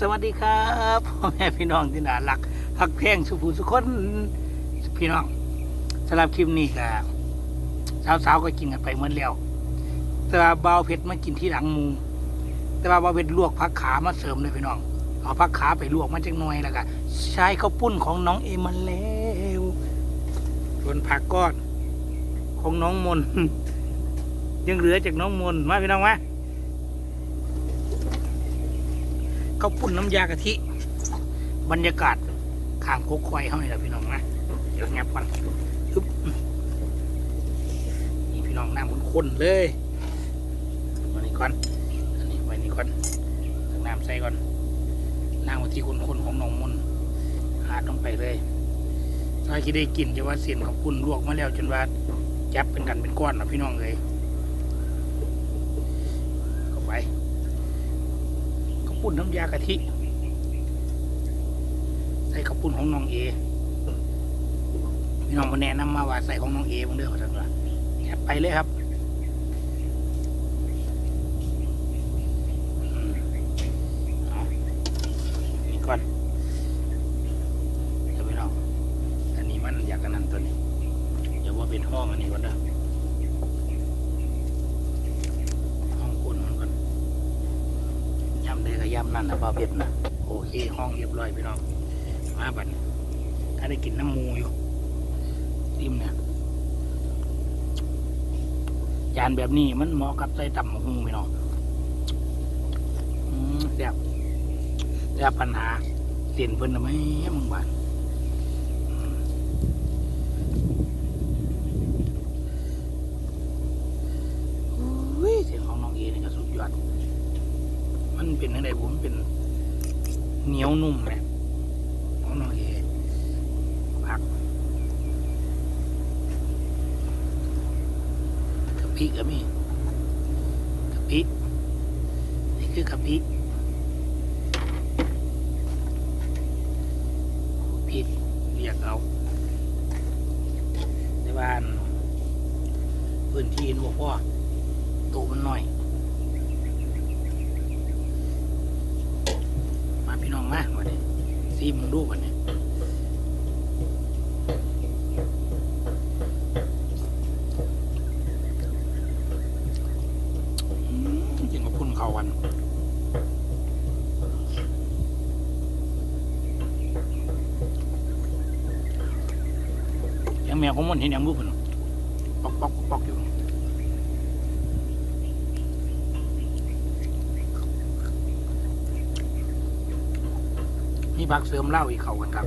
สวัสดีครับพ่อแม่พี่น้องที่น่ารักฮักแพงสุภูสุคนพี่น้องสำหรับคลิปนี้ก็สาวๆก็กินกันไปเหมือนแล้วแต่ว่าเบาเพชรมากินที่หลังมูแต่ว่าเบาเพชรลวกผักขามาเสริมเลยพี่น้องเอาผักขาไปลวกมาจักหน่อยแล้วก็ใช้ข้าวปุ้นของน้องเอมันแล้วส่วนผักก้อนของน้องมนยังเหลือจากน้องมนมาพี่น้องมา ข้าวปุ้นน้ำยากะทิ บรรยากาศข้างโคกควายเขานี่แหละพี่น้องนะ เดี๋ยวงับมันอึ๊บนี่พี่น้องน้ำข้นๆเลยมานี่ก่อน อันนี้ไว้นี่ก่อนตักน้ำใส่ก่อน น้ำกะทิข้นๆของน้องมนหาดลงไปเลยถ้าคิดได้กลิ่นจะว่าเสียนข้าวปุ้นลวกมาแล้วจนว่าจับเป็นกันเป็นก้อนนะพี่น้องเลยเข้าไป ปุ้นน้ำยากะทิใส่ข้าวปุ้นของน้องเอพี่น้องมาแนะนำมาว่าใส่ของน้องเอบ้างเด้อท่านว่าไปเลยครับอืมเอานี่ก่อนเดี๋ยวพี่น้อง อันนี้มันอยากกันนั่นตัวนี้เดี๋ยวว่าเป็นห้องอันนี้ก่อนเด้อห้องคุณมันก่อน ยำได้ก็ยำนั่นนะพ่อเพชรนะโอเคห้องเรียบร้อยพี่น้องมาบัดถ้าได้กินน้ำมูอยู่ติมเนี่ยจานแบบนี้มันเหมาะกับใส่ต่ำหมูพี่น้องอืมแซ่บแซ่บปัญหาเส้นเพิ่นทำไมมึงบานอืมอุ้ยเสียงของน้องเอนี่ก็สุดยอด มันเป็นอะไรผมนเป็นเห นียวนุ่มเลยของน้องเอผักกะปิก็มีกะปินี่คือกะปิผิดเรียกเอาในบ้านพื้นที่บอกว่าโตวมันหน่อย มาพี่น้องมาวันนี้ ที่มึงดูวันนี้อืมกินกับพุ่นเขาวันยังแมวของมันเห็นยังรูปมันปอกปอกปอกอยู่ ที่พักเสริมเหล้าอีกเขากันครับ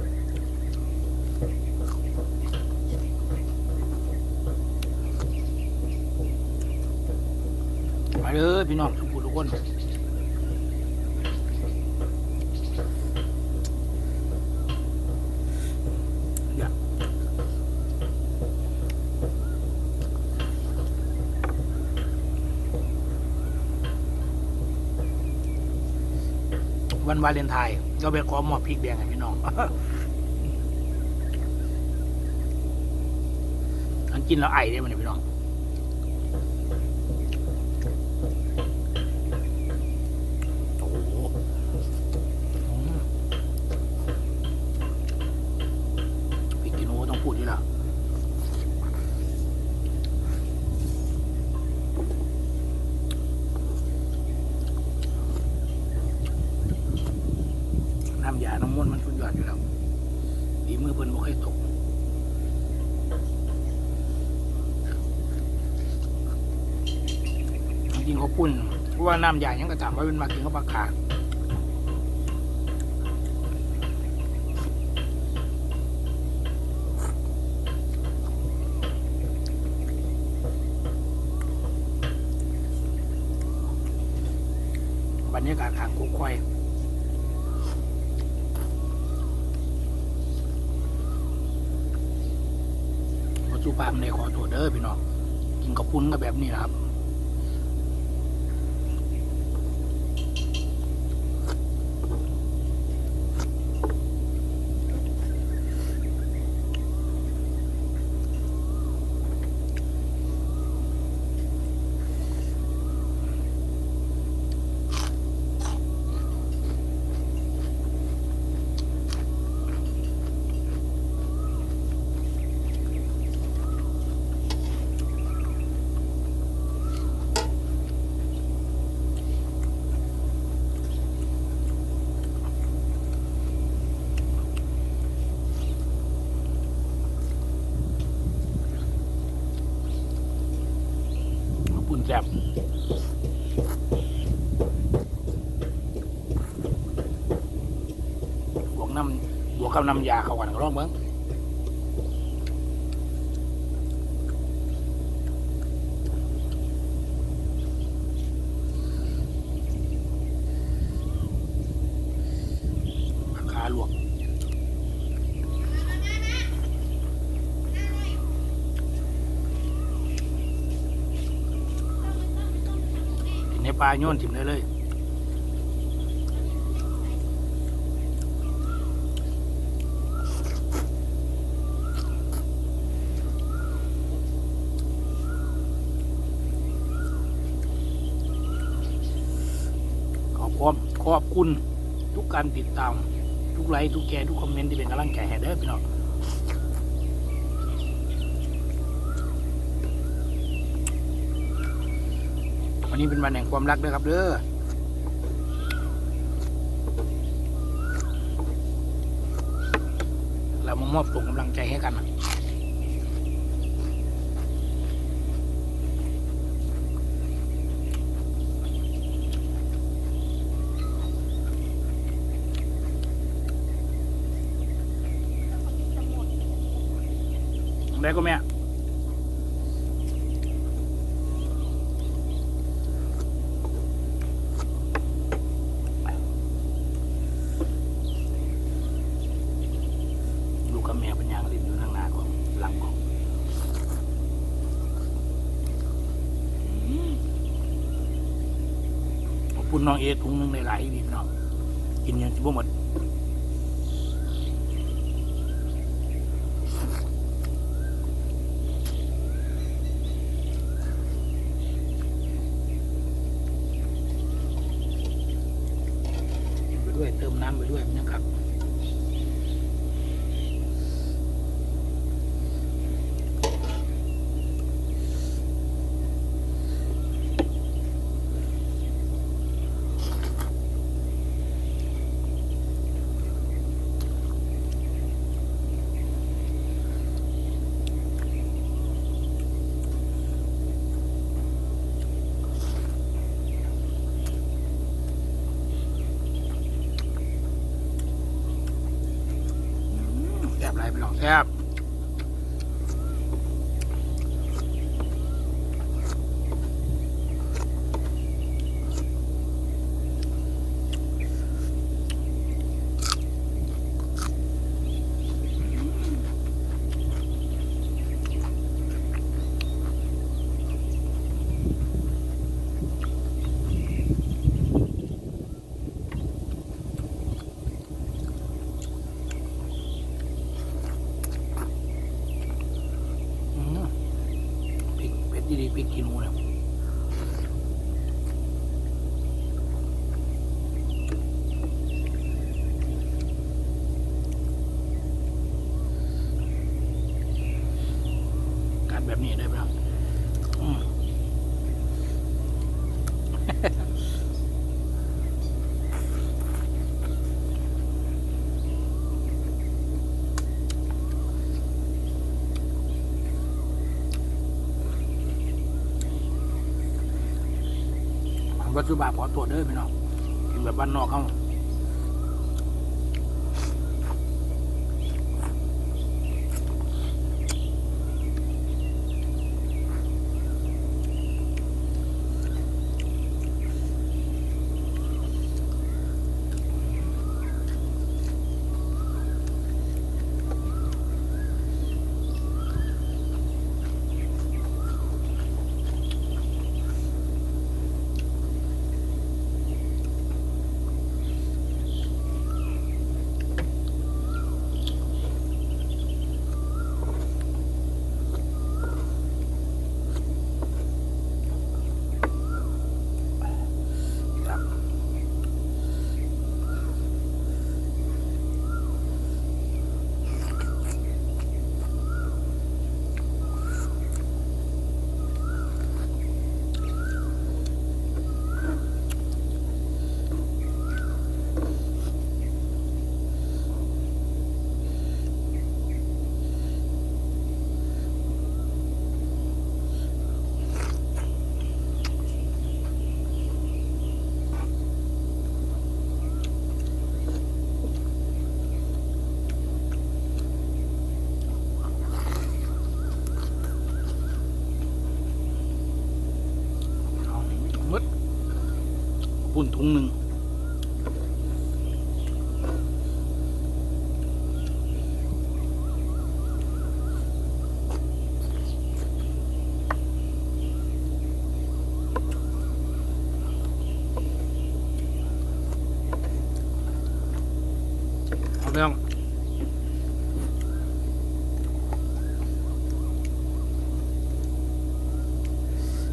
มาเลยพี่น้องทุกผู้ทุกคน วันวาเลนไทน์ก็ไปขอหมอบพริกแดงให้พี่น้องอันกินแล้วไอได้มันยพี่น้อง โอ้โหอืมพริกกินโอต้องพูดอยู่แล้ว น้ำยาน้ำมันต์มันสุดยอดอยู่แล้วฝีมือเพิ่นบ่เคยตกจริงเขาปุ่นเพราะว่าน้ำใหญ่ยังกระถามว่าเป็นมากินเขาปลาขาบรรยากาศทางกุ๊กควาย ขอสุภาพในขอโทษเด้อพี่น้องกินกับปุ้นก็แบบนี้นะครับ อ น้ำบ วกกับน้ำยาเข้ากันก็ลองเบิ้งขาลวกในปลาโยนถิ่มได้เลย ขอบคุณขอบคุณทุกการติดตาม ทุกไลค์ทุกแชร์ทุกคอมเมนต์ที่เป็นกำลังใจให้เด้อพี่น้องวันนี้เป็นวันแห่งความรักเด้อครับเด้อเรามามอบส่งกำลังใจให้กันนะได้ก็แม่ลูกกับแม่เป็นยางลิ้นอยู่ทางหน้าของหลังของขอบคุณ น้องเอถุงหนึ่งในหลายๆดีพี่น้องกินยังสิบ่หมด กินไปด้วยเติมน้ำไปด้วยนะครับ แซ่บ ไรไปลองแซ่บอืมพริกเผ็ดดีๆพริกขี้หนูเนี่ยกัดแบบนี้ได้ไหมครับอืม วัตถุบาปขอตรวจเด้อพี่น้องกินแบบบ้านนอกเขา ถุงหนึ่งเอาเรื่อง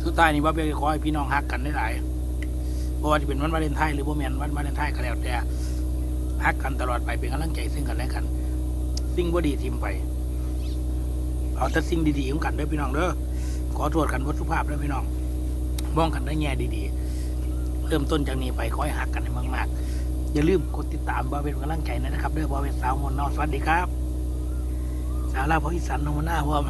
สุดท้ายนี่ว่าเบลขอให้พี่น้องฮักกันได้หลาย พราะว่าจะเป็นวันวาเลนไทน์หรือว่แมนวันวาเลนไทน์ก็แล้วแต่ฮักกันตลอดไปเป็นกำลังใจซึ่งกันและกัน สิ่งบ่ดีทิมไป เอาแต่สิ่งดีๆของกันเด้อพี่น้องเด้อขอโทษกันวัตสุภาพเด้อพี่น้องมองกันได้แง่ดีๆ เริ่มต้นจากนี้ไปขอให้ฮักกันให้มากๆ อย่าลืมกดติดตามบาเป็นกำลังใจนะครับเด้อบาเป็นสาวมนต์นอสวัสดีครับ สาวลาพระอีสานนมนหน้าพร้อม